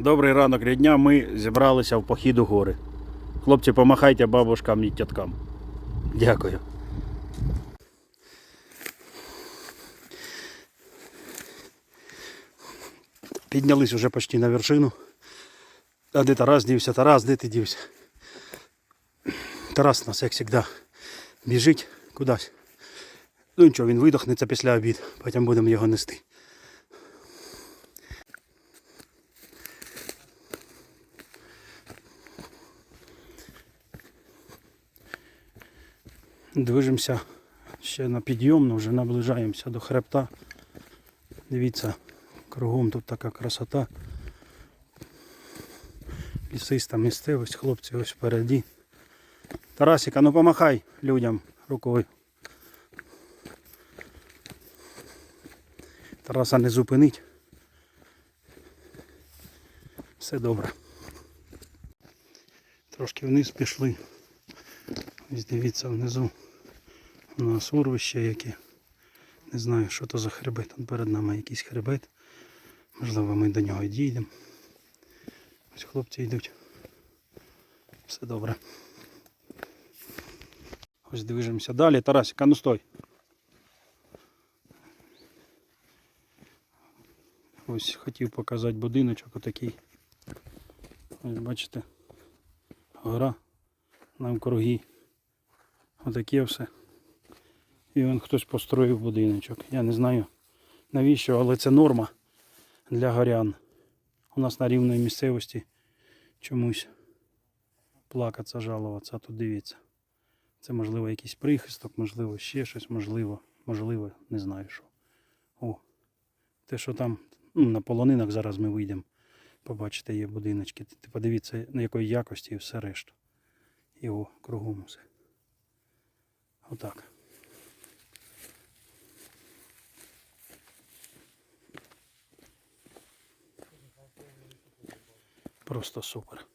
Добрий ранок рідня. Ми зібралися в похід у гори. Хлопці, помахайте бабушкам і тяткам. Дякую. Піднялись уже почти на вершину. А де Тарас дівся? Тарас, де ти дівся? Тарас у нас, як завжди, біжить кудись. Ну нічого, він видохнеться після обід, потім будемо його нести. Движемося ще на підйомну, вже наближаємося до хребта. Дивіться, кругом тут така красота. Лісиста місцевість, хлопці ось впереді. Тарасіка, ну помахай людям рукою. Тараса не зупинить. Все добре. Трошки вниз пішли. Ось дивіться внизу. У нас урвище яке. Не знаю, що то за хребет. Там перед нами якийсь хребет. Можливо, ми до нього дійдемо. Ось хлопці йдуть. Все добре. Ось движемося далі. Тарасик, а ну стой. Ось хотів показати будиночок отакий. Ось бачите. Гора навкруги. Отаке все. І вон хтось построїв будиночок. Я не знаю навіщо, але це норма для горян. У нас на рівної місцевості чомусь плакатися, жалуватися, а тут дивіться. Це можливо якийсь прихисток, можливо, ще щось, можливо, можливо, не знаю що. О, те, що там ну, на полонинах зараз ми вийдемо. Побачите, є будиночки. Подивіться, на якої якості і все решта. Його кругом все. Отак. Просто супер.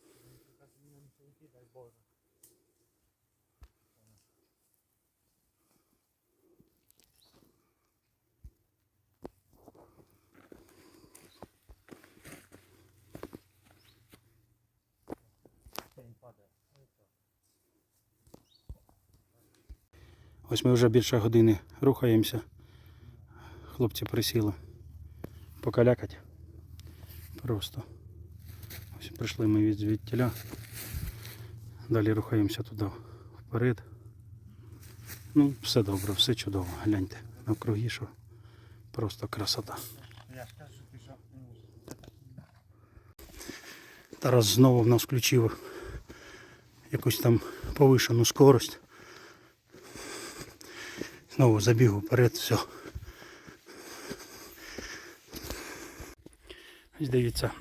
Ось ми вже більше години рухаємося. Хлопці присіли покалякать. Просто. Прийшли ми від звідтіля. Далі рухаємося туди вперед. Ну, все добре, все чудово. Гляньте. Навкруги, що просто красота. Тарас знову в нас включив якусь там повишену скорость. Знову забіг вперед, все. Ось дивіться,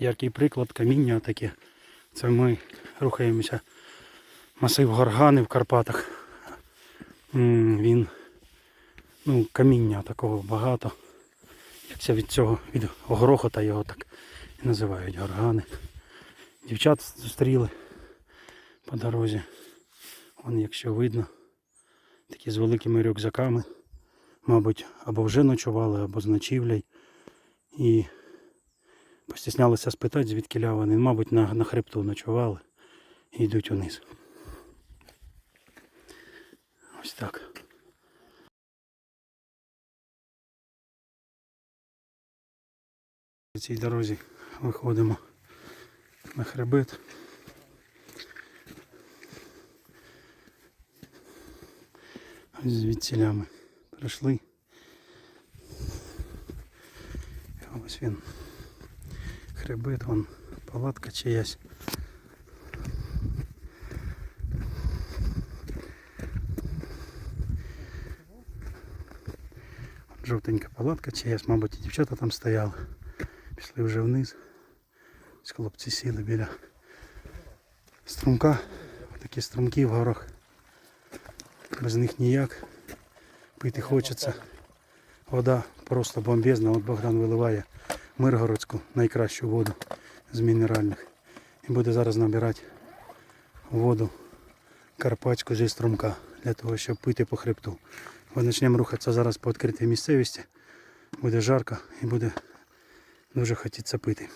яркий приклад каміння таке. Це ми рухаємося. Масив Горгани в Карпатах. Він, ну, каміння такого багато. Як це від цього, від грохота його так і називають горгани. Дівчат зустріли по дорозі. Вон, якщо видно такі з великими рюкзаками. Мабуть, або вже ночували, або з ночівлей. І постіснялися спитати, звідки вони. Мабуть, на, на хребту ночували і йдуть униз. Ось так. На цій дорозі виходимо на хребет. Ось звідсіля ми прийшли. Ось він. Хребет, вон палатка чиясь. Жовтенька палатка чиясь, мабуть, і дівчата там стояли. Пішли вже вниз. Хлопці сіли біля струмка. Такі струмки в горах. Без них ніяк. Пити хочеться. Вода просто бомбезна. От Богдан виливає Миргородську найкращу воду з мінеральних. І буде зараз набирати воду карпатську зі струмка для того, щоб пити по хребту. Ми почнемо рухатися зараз по відкритій місцевості. Буде жарко і буде Дуже хочеться пити.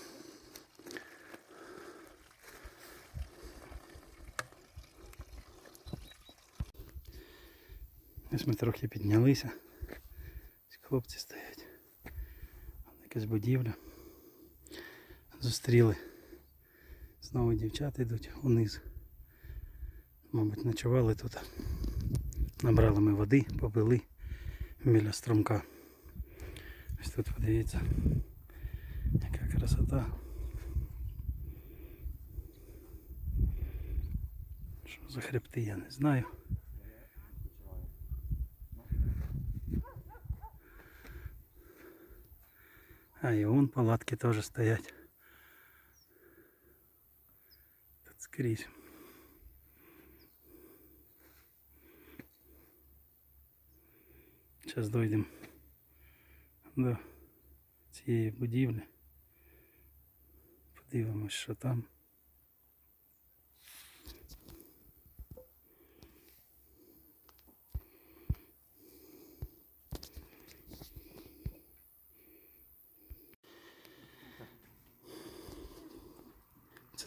Ось ми трохи піднялися. Хлопці стоять. Якась будівля. Зустріли. Знову дівчата йдуть униз. Мабуть, ночували тут. Набрали ми води, попили біля струмка. Ось тут подивіться, яка красота. Що за хребти, я не знаю. А і вон палатки теж стоять. Тут скрізь. Зараз дойдемо до цієї будівлі. Подивимось, що там.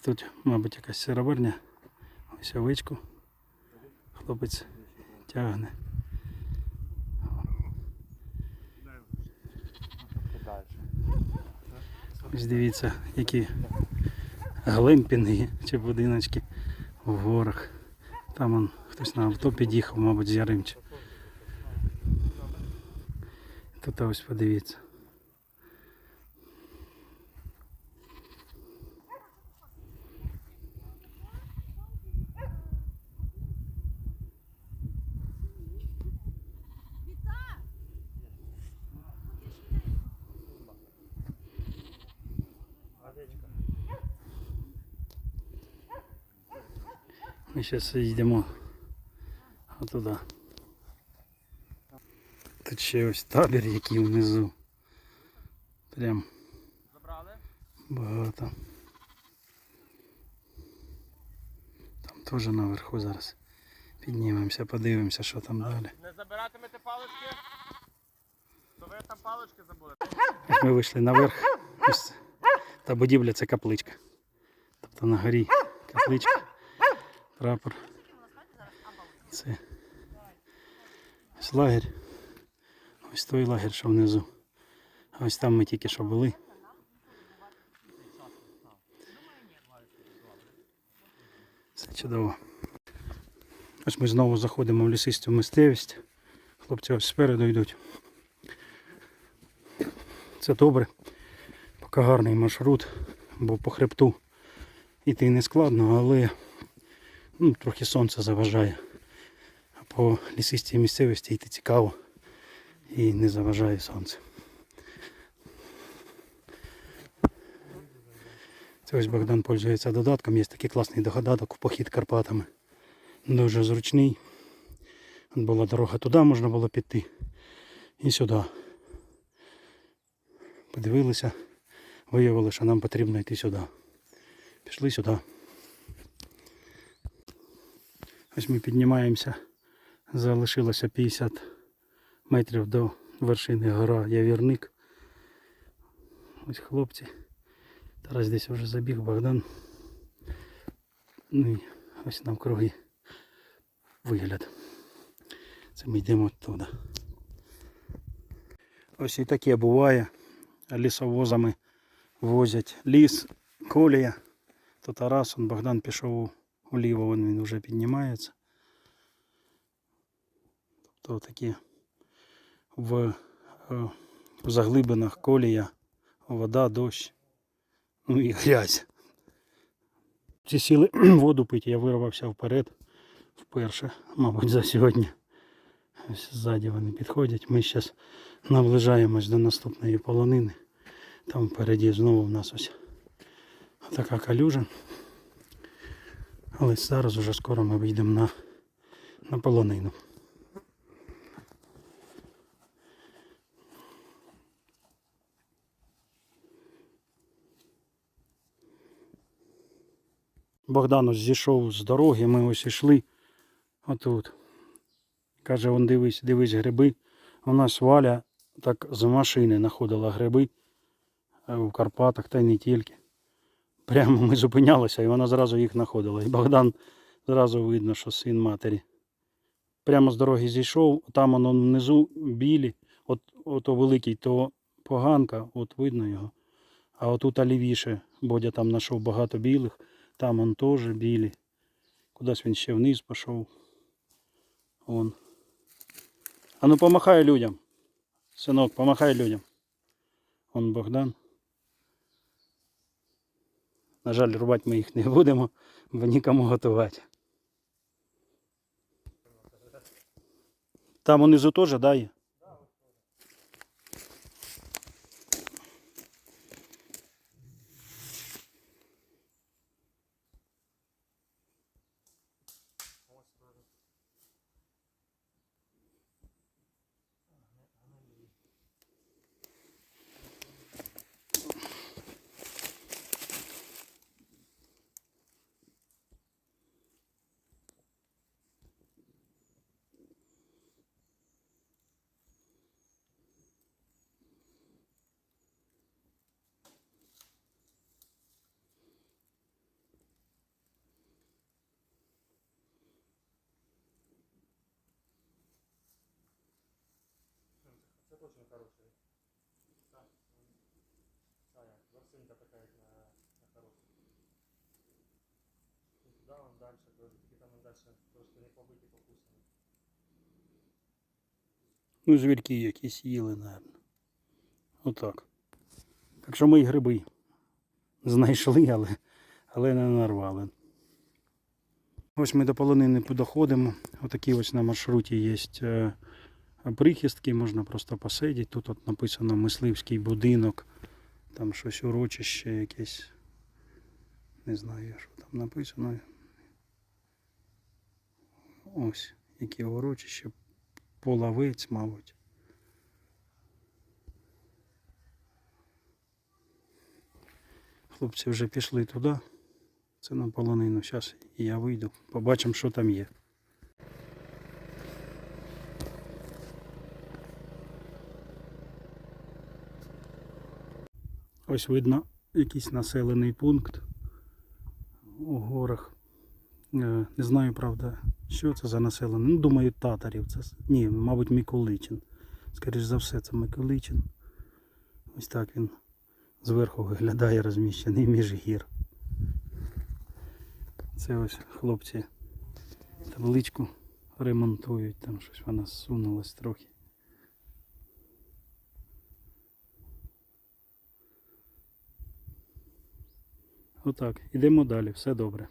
Тут, мабуть, якась сироварня. Ось овечку. Хлопець тягне. Ось дивіться, які глемпінги чи будиночки в горах. Там он хтось на авто під'їхав, мабуть, з Яримча. Тут ось подивіться. Ми зараз йдемо отуди. Тут ще ось табір, який внизу. Прям Забрали? багато. Там теж наверху зараз. Піднімемося, подивимося, що там далі. Не забиратимете палички? То ви там палички забули. Ми вийшли наверх, ось та будівля це капличка. Тобто на горі капличка, прапор. Це ось лагерь. Ось той лагерь, що внизу. А ось там ми тільки що були. Це чудово. Ось ми знову заходимо в лісисту місцевість. Хлопці ось спереду йдуть. Це добре. Поки гарний маршрут, бо по хребту йти не складно, але ну, трохи сонце заважає. А по лісистій місцевості йти цікаво і не заважає сонце. Це ось Богдан пользується додатком. Є такий класний додаток в похід Карпатами. Дуже зручний. Була дорога туди, можна було піти. І сюди. Подивилися, виявили, що нам потрібно йти сюди. Пішли сюди. Ось ми піднімаємося. Залишилося 50 метрів до вершини гора Явірник. Ось хлопці. Тарас десь вже забіг Богдан. Ну і ось навкруги вигляд. Це ми йдемо туди. Ось і таке буває. Лісовозами возять ліс, колія. То Тарас, он Богдан пішов уліво, вон він вже піднімається. Тобто такі в, е, в заглибинах колія, вода, дощ, ну і грязь. Ці сіли воду пити, я вирвався вперед вперше, мабуть, за сьогодні. Ось ззаді вони підходять. Ми зараз наближаємось до наступної полонини. Там впереді знову в нас ось така калюжа. Але зараз уже скоро ми вийдемо на, на полонину. Богдан ось зійшов з дороги, ми ось йшли отут. Каже, он дивись, дивись гриби. У нас Валя так з машини знаходила гриби. е, в Карпатах, та й не тільки. Прямо ми зупинялися, і вона зразу їх знаходила. І Богдан зразу видно, що син матері. Прямо з дороги зійшов, там воно внизу білі, от, ото великий, то поганка, от видно його. А отут лівіше, Бодя там знайшов багато білих, там он теж білі. Кудись він ще вниз пішов. Вон. А ну помахай людям. Синок, помахай людям. Он Богдан. На жаль, рубати ми їх не будемо, бо нікому готувати. Там унизу теж, да, є? Це точно хороший. Так. Та як, ворсинка така, на, на хорошу. І туди вон далі, трошки, тільки там вон далі трошки не побиті покусані. Ну, звірки якісь їли, напевно. Отак. Так що ми і гриби знайшли, але, але не нарвали. Ось ми до полонини доходимо. Отакі ось на маршруті є е, прихистки, можна просто посидіти. Тут от написано мисливський будинок, там щось урочище якесь. Не знаю, що там написано. Ось, яке урочище, половець, мабуть. Хлопці вже пішли туди. Це на полонину. Зараз я вийду. Побачимо, що там є. Ось видно якийсь населений пункт у горах. Е, Не знаю, правда, що це за населений. Ну, думаю, татарів. Це, ні, мабуть, Миколичин. Скоріш за все, це Миколичин. Ось так він зверху виглядає розміщений між гір. Це ось хлопці табличку ремонтують, там щось вона зсунулась трохи. Отак, ідемо далі, все добре.